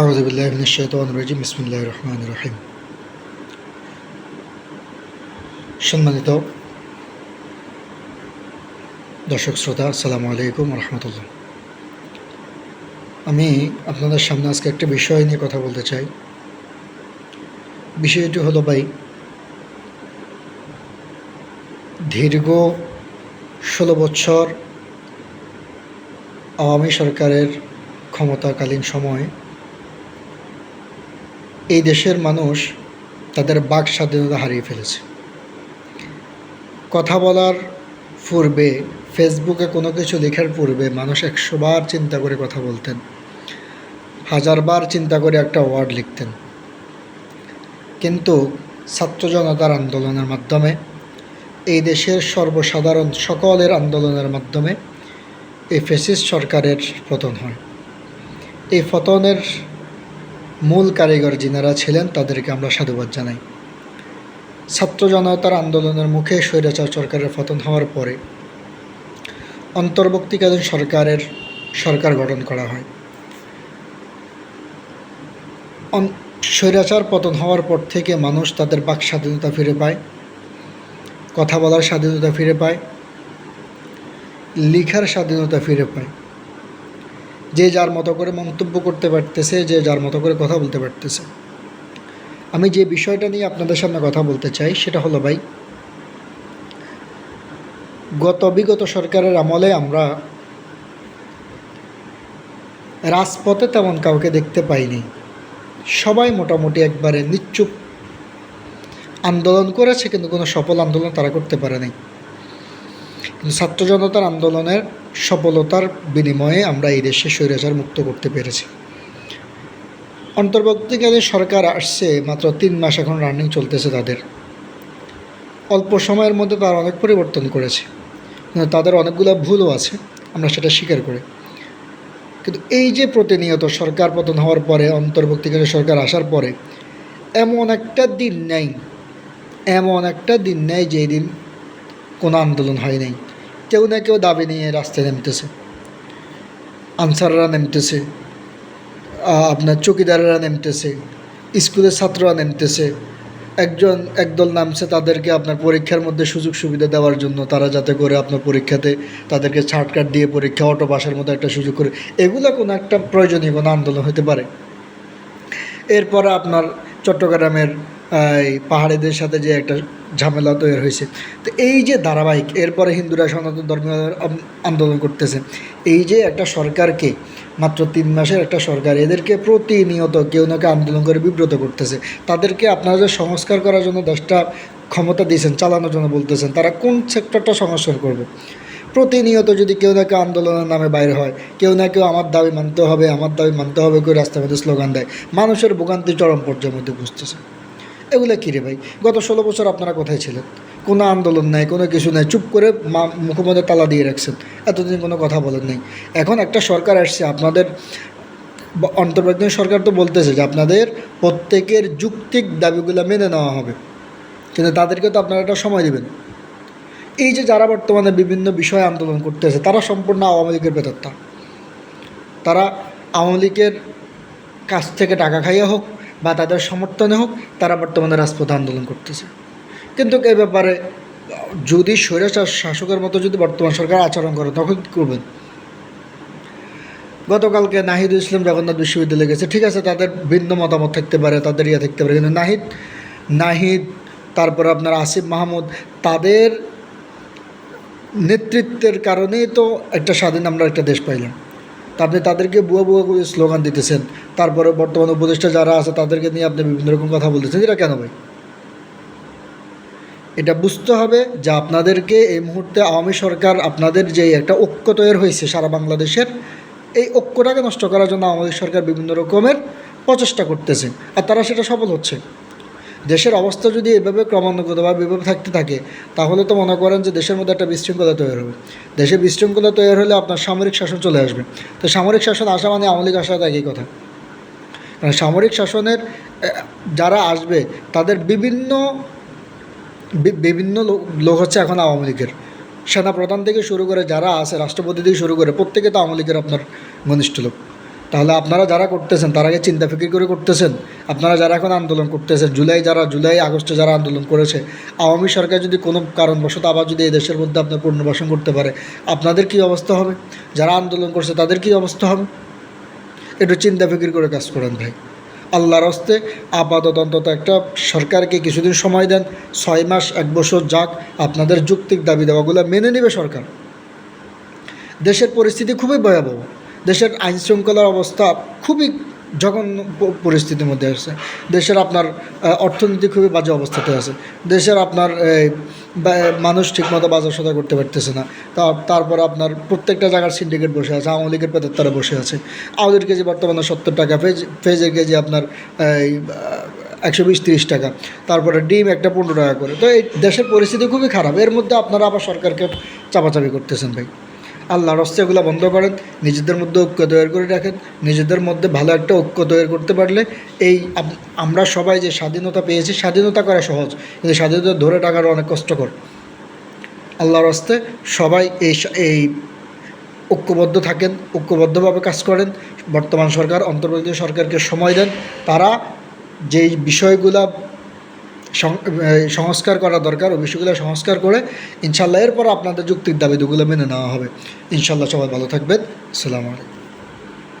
আউজবিল্লাহ শৈতান রাজিম বিসমুল্লাহ রহমান রহিম সম্মানিত দর্শক শ্রোতা, আসসালামু আলাইকুম রহমতুল্লাহ আমি আপনাদের সামনে আজকে একটা বিষয় নিয়ে কথা বলতে চাই। বিষয়টি হলো ভাই, দীর্ঘ ষোলো বছর আওয়ামী সরকারের ক্ষমতাকালীন সময় এই দেশের মানুষ তাদের বাক স্বাধীনতা হারিয়ে ফেলেছে। কথা বলার পূর্বে, ফেসবুকে কোনো কিছু লেখার পূর্বে মানুষ একশোবার চিন্তা করে কথা বলতেন। হাজারবার চিন্তা করে একটা ওয়ার্ড লিখতেন। কিন্তু ছাত্র জনতার আন্দোলনের মাধ্যমে, এই দেশের সর্বসাধারণ সকলের আন্দোলনের মাধ্যমে এই ফেসিস সরকারের পতন হয়। এই পতনের মূল কারিগর যিনারা ছিলেন, তাদেরকে আমরা সাধুবাদ জানাই। ছাত্র জনতার আন্দোলনের মুখে স্বৈরাচার সরকারের পতন হওয়ার পরে অন্তর্বর্তীকালীন সরকারের সরকার গঠন করা হয়। স্বৈরাচার পতন হওয়ার পর থেকে মানুষ তাদের বাক স্বাধীনতা ফিরে পায়, কথা বলার স্বাধীনতা ফিরে পায়, লিখার স্বাধীনতা ফিরে পায়। যে যার মতো করে মন্তব্য করতে পারতেছে, যে যার মতো করে কথা বলতে পারতেছে। আমি যে বিষয়টা নিয়ে আপনাদের সামনে কথা বলতে চাই, সেটা হলো ভাই, গত বিগত সরকারের আমলে আমরা রাজপথে তেমন কাউকে দেখতে পাইনি। সবাই মোটামুটি একবারে নিশ্চুপ আন্দোলন করেছে, কিন্তু কোনো সফল আন্দোলন তারা করতে পারে নাই কিন্তু ছাত্র জনতার আন্দোলনের সফলতার বিনিময়ে আমরা এই দেশে স্বৈরাচার মুক্ত করতে পেরেছি। অন্তর্বর্তীকালে সরকার আসছে, মাত্র তিন মাস এখন রানিং চলতেছে তাদের। অল্প সময়ের মধ্যে তারা অনেক পরিবর্তন করেছে। তাদের অনেকগুলো ভুলও আছে, আমরা সেটা স্বীকার করি। কিন্তু এই যে প্রতিনিয়ত সরকার পতন হওয়ার পরে, অন্তর্বর্তীকালে সরকার আসার পরে, এমন একটা দিন নেই, এমন একটা দিন নেই যেই দিন কোনো আন্দোলন হয় নাই। কেউ না কেউ দাবি নিয়ে রাস্তায় নেমতেছে। আনসাররা নেমতেছে। আপনার চকিদারেরা নেমতেছে। স্কুলের ছাত্ররা নেমতেছে। একজন, একদল নামছে তাদেরকে আপনার পরীক্ষার মধ্যে সুযোগ সুবিধা দেওয়ার জন্য। তারা যাতে করে আপনার পরীক্ষাতে তাদেরকে ছাটকাট দিয়ে পরীক্ষা, অটো পাসের মতো একটা সুযোগ করে। এগুলো কোনো একটা প্রয়োজনীয় কোনো আন্দোলন হতে পারে। এরপরে আপনার চট্টগ্রামের পাহাড়িদের সাথে যে একটা ঝামেলা তৈরি হয়েছে। তো এই যে ধারাবাহিক, এরপরে হিন্দুরা সনাতন ধর্মীয় আন্দোলন করতেছে। এই যে একটা সরকারকে, মাত্র তিন মাসের একটা সরকার, এদেরকে প্রতিনিয়ত কেউ না কেউ আন্দোলন করে বিব্রত করতেছে। তাদেরকে আপনারা যে সংস্কার করার জন্য দেশটা ক্ষমতা দিয়েছেন, চালানোর জন্য বলতেছেন। তারা কোন সেক্টরটা সংস্কার করবে? প্রতিনিয়ত যদি কেউ না কেউ আন্দোলনের নামে বাইরে হয়, কেউ না কেউ আমার দাবি মানতে হবে, আমার দাবি মানতে হবে করে রাস্তার মধ্যে স্লোগান দেয়। মানুষের ভোগান্তি চরম পর্যায়ের মধ্যে বুঝতেছে এগুলো কী রে ভাই? গত ষোলো বছর আপনারা কোথায় ছিলেন? কোনো আন্দোলন নাই, কোনো কিছু নাই, চুপ করে মা মুখোমধ্যে তালা দিয়ে রাখছেন, এতদিন কোনো কথা বলেন নাই। এখন একটা সরকার আসছে, আপনাদের অন্তর্বর্তী সরকার তো বলতেছে যে আপনাদের প্রত্যেকের যুক্তিক দাবিগুলো মেনে নেওয়া হবে। কিন্তু তাদেরকে তো আপনারা একটা সময় দেবেন। এই যে যারা বর্তমানে বিভিন্ন বিষয়ে আন্দোলন করতেছে, তারা সম্পূর্ণ আওয়ামী লীগের ভেতরটা তারা আওয়ামী লীগের কাছ থেকে টাকা খাইয়ে হোক বা তাদের সমর্থনে হোক, তারা বর্তমানে রাজপথে আন্দোলন করতেছে। কিন্তু এ ব্যাপারে, যদি স্বৈরাচার শাসকের মতো যদি বর্তমান সরকার আচরণ করে, তখন কী করবেন? গতকালকে নাহিদুল ইসলাম জগন্নাথ বিশ্ববিদ্যালয়ে গেছে। ঠিক আছে, তাদের ভিন্ন মতামত থাকতে পারে, তাদের ইয়ে থাকতে পারে। কিন্তু নাহিদ নাহিদ, তারপর আপনার আসিফ মাহমুদ, তাদের নেতৃত্বের কারণেই তো একটা স্বাধীন আমরা একটা দেশ পাইলাম। আপনি তাদেরকে বুয়া বুয়া করে স্লোগান দিতেছেন। তারপরে বর্তমান উপদেষ্টা যারা আছে, তাদেরকে নিয়ে আপনি বিভিন্ন রকম কথা বলতেছেন। এটা কেন ভাই? এটা বুঝতে হবে যে আপনাদেরকে এই মুহূর্তে আওয়ামী সরকার আপনাদের যে একটা ঐক্য তৈরি হয়েছে সারা বাংলাদেশের, এই ঐক্যটাকে নষ্ট করার জন্য আমাদের সরকার বিভিন্ন রকমের প্রচেষ্টা করতেছে। আর তারা সেটা সফল হচ্ছে। দেশের অবস্থা যদি এভাবে ক্রমানুগতভাবে এভাবে থাকতে থাকে, তাহলে তো মনে করেন যে দেশের মধ্যে একটা বিশৃঙ্খলা তৈরি হবে। দেশে বিশৃঙ্খলা তৈরি হলে আপনার সামরিক শাসন চলে আসবে। তো সামরিক শাসন আসা মানে আওয়ামী লীগ আসা একই কথা। কারণ সামরিক শাসনের যারা আসবে, তাদের বিভিন্ন বিভিন্ন লোক হচ্ছে এখন আওয়ামী লীগের। সেনা প্রধান থেকে শুরু করে যারা আছে, রাষ্ট্রপতি থেকে শুরু করে প্রত্যেকে তো আওয়ামী লীগের আপনার ঘনিষ্ঠ লোক। তাহলে আপনারা যারা করতেছেন, তার আগে চিন্তা ফিকির করে করতেছেন। আপনারা যারা এখন আন্দোলন করতেছেন, জুলাই যারা, জুলাই, আগস্টে যারা আন্দোলন করেছে, আওয়ামী সরকার যদি কোনো কারণবশত আবার যদি এই দেশের মধ্যে আপনার পুনর্বাসন করতে পারে, আপনাদের কী অবস্থা হবে? যারা আন্দোলন করছে, তাদের কী অবস্থা হবে? একটু চিন্তা ফিকির করে কাজ করেন ভাই। আল্লাহর হস্তে আপাতত অন্তত একটা সরকারকে কিছুদিন সময় দেন, ছয় মাস, এক বছর যাক, আপনাদের যৌক্তিক দাবি দেওয়াগুলো মেনে নেবে সরকার। দেশের পরিস্থিতি খুবই ভয়াবহ। দেশের আইন শৃঙ্খলার অবস্থা খুবই জঘন্য পরিস্থিতির মধ্যে আছে। দেশের আপনার অর্থনীতি খুবই বাজে অবস্থাতে আছে। দেশের আপনার মানুষ ঠিকমতো বাজার সদা করতে পারতেছে না। তারপর আপনার প্রত্যেকটা জায়গার সিন্ডিকেট বসে আছে, আওয়ামী লীগের পেটের তারা বসে আছে। আউদের কেজি বর্তমানে সত্তর টাকা, ফেজ, ফেজের কেজি আপনার একশো বিশ, তিরিশ টাকা। তারপরে ডিম একটা পনেরো টাকা করে। তো এই দেশের পরিস্থিতি খুবই খারাপ। এর মধ্যে আপনারা আবার সরকারকে চাপাচাপি করতেছেন ভাই। আল্লাহর হস্তে এগুলো বন্ধ করেন, নিজেদের মধ্যে ঐক্য তৈরি করে রাখেন, নিজেদের মধ্যে ভালো একটা ঐক্য তৈরি করতে পারলে এই আমরা সবাই যে স্বাধীনতা পেয়েছি, স্বাধীনতা করা সহজ, কিন্তু স্বাধীনতা ধরে রাখার অনেক কষ্টকর। আল্লাহর হস্তে সবাই এই এই ঐক্যবদ্ধ থাকেন, ঐক্যবদ্ধভাবে কাজ করেন, বর্তমান সরকার, অন্তর্বর্তী সরকারকে সময় দেন, তারা যেই বিষয়গুলা সংস্কার করা দরকার ওই বিষয়গুলো সংস্কার করে ইনশাল্লাহ এরপর আপনাদের যুক্তির দাবি দুগুলো মেনে নেওয়া হবে। ইনশাল্লাহ সবাই ভালো থাকবেন। সালাম আলাইকুম।